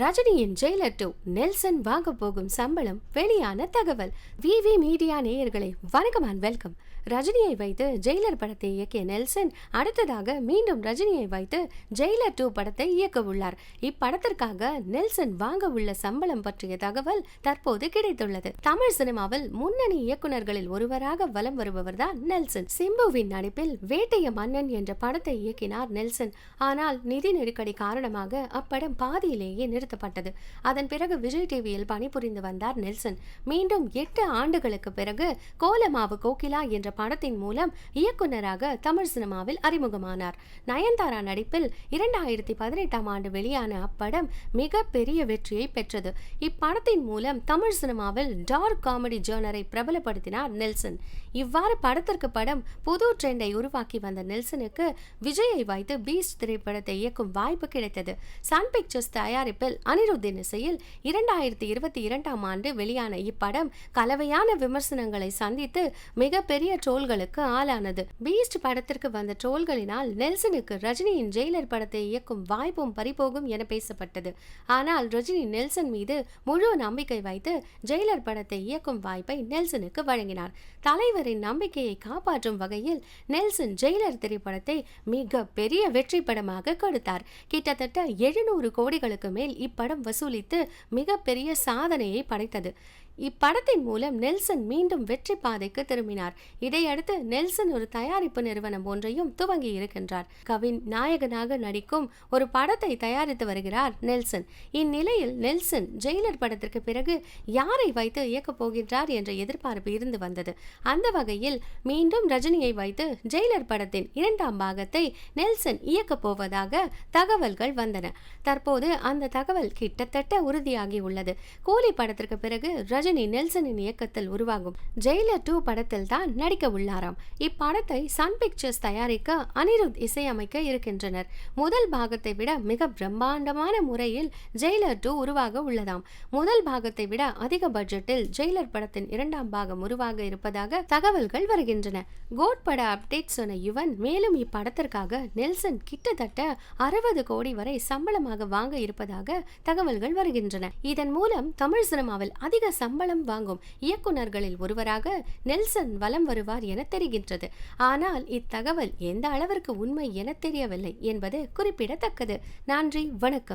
ரஜினியின் Jailer two Nelson வாங்க போகும் சம்பளம் வெளியான தகவல். விவி மீடியா நேயர்களை வணக்கம் அண்ட் வெல்கம் ரஜினியை வைத்து ஜெயிலர் படத்தை இயக்கிய நெல்சன் அடுத்ததாக மீண்டும் ரஜினியை வைத்து ஜெயிலர் டூ படத்தை இயக்க உள்ளார். இப்படத்திற்காக நெல்சன் வாங்க உள்ள சம்பளம் பற்றிய தகவல் தற்போது கிடைத்துள்ளது. தமிழ் சினிமாவில் முன்னணி இயக்குநர்களில் ஒருவராக வலம் வருபவர்தான் நெல்சன். சிம்புவின் நடிப்பில் வேட்டைய மன்னன் என்ற படத்தை இயக்கினார் நெல்சன். ஆனால் நிதி நெருக்கடி காரணமாக அப்படம் பாதியிலேயே நிறுத்தப்பட்டது. அதன் பிறகு விஜய் டிவியில் பணிபுரிந்து வந்தார் நெல்சன். மீண்டும் எட்டு ஆண்டுகளுக்கு பிறகு கோலமாவு கோகிலா என்ற படத்தின் மூலம் இயக்குநராக தமிழ் சினிமாவில் அறிமுகமானார். நயன்தாரா நடிப்பில் இரண்டாயிரத்தி பதினெட்டாம் ஆண்டு வெளியான அப்படம் மிக பெரிய வெற்றியை பெற்றது. இப்படத்தின் மூலம் தமிழ் சினிமாவில் டார்க் காமெடி ஜேர்னரை பிரபலப்படுத்தினார் நெல்சன். இவ்வாறு படத்திற்கு படம் புது ட்ரெண்டை உருவாக்கி வந்த நெல்சனுக்கு விஜயை வைத்து பீஸ்ட் திரைப்படத்தை இயக்கும் வாய்ப்பு கிடைத்தது. சன் பிக்சர்ஸ் தயாரிப்பில் அனிருத்தின் இசையில் இரண்டாயிரத்தி இருபத்தி இரண்டாம் ஆண்டு வெளியான இப்படம் கலவையான விமர்சனங்களை சந்தித்து மிகப்பெரிய ட்ரோல்களுக்கு ஆளானது. பீஸ்ட் படத்திற்கு வந்த ட்ரோல்களினால் நெல்சனுக்கு ரஜினியின் ஜெயிலர் படத்தை இயக்கும் வாய்ப்பும் பறிபோகும் என பேசப்பட்டது. ஆனால் ரஜினி நெல்சன் மீது முழு நம்பிக்கை வைத்து ஜெயிலர் படத்தை இயக்கும் வாய்ப்பை நெல்சனுக்கு வழங்கினார். தலைவரின் நம்பிக்கையை காப்பாற்றும் வகையில் நெல்சன் ஜெயிலர் திரைப்படத்தை மிக பெரிய வெற்றி படமாக கொடுத்தார். கிட்டத்தட்ட எழுநூறு கோடிகளுக்கு மேல் இப்படம் வசூலித்து மிகப்பெரிய சாதனையை படைத்தது. இப்படத்தின் மூலம் நெல்சன் மீண்டும் வெற்றி பாதைக்கு திரும்பினார். இதையடுத்து நெல்சன் ஒரு தயாரிப்பு நிறுவனம் ஒன்றையும் துவங்கி இருக்கின்றார். கவின் நாயகனாக நடிக்கும் ஒரு படத்தை தயாரித்து வருகிறார் நெல்சன். இந்நிலையில் நெல்சன் ஜெயிலர் படத்திற்கு பிறகு யாரை வைத்து இயக்கப் போகின்றார் என்ற எதிர்பார்ப்பு இருந்து வந்தது. அந்த வகையில் மீண்டும் ரஜினியை வைத்து ஜெயிலர் படத்தின் இரண்டாம் பாகத்தை நெல்சன் இயக்கப் போவதாக தகவல்கள் வந்தன. தற்போது அந்த தகவல் கிட்டத்தட்ட உறுதியாகி உள்ளது. கூலி படத்திற்கு பிறகு ரஜினி ரஜினி நெல்சனின் இயக்கத்தில் உருவாகும் ஜெயிலர் டூ படத்தில் தான் நடிக்க உள்ளாராம். இப்படத்தை சன் பிக்சர்ஸ் தயாரிக்க அனிருத் இசையமைக்க இருக்கின்றனர். முதல் பாகத்தை விட மிக பிரம்மாண்டமான முறையில் ஜெயிலர் டூ உருவாக உள்ளதாம். முதல் பாகத்தை விட அதிக பட்ஜெட்டில் ஜெயிலர் படத்தின் இரண்டாம் பாகம் உருவாக இருப்பதாக தகவல்கள் வருகின்றன. கோட் பட அப்டேட் சொன்ன யுவன் மேலும் இப்படத்திற்காக நெல்சன் கிட்டத்தட்ட அறுபது கோடி வரை சம்பளமாக வாங்க இருப்பதாக தகவல்கள் வருகின்றன. இதன் மூலம் தமிழ் சினிமாவில் அதிக சம்பளம் வாங்கும் இயக்குநர்களில் ஒருவராக நெல்சன் வலம் வருவார் என தெரிகின்றது. ஆனால் இத்தகவல் எந்த அளவிற்கு உண்மை என தெரியவில்லை என்பது குறிப்பிடத்தக்கது. நன்றி வணக்கம்.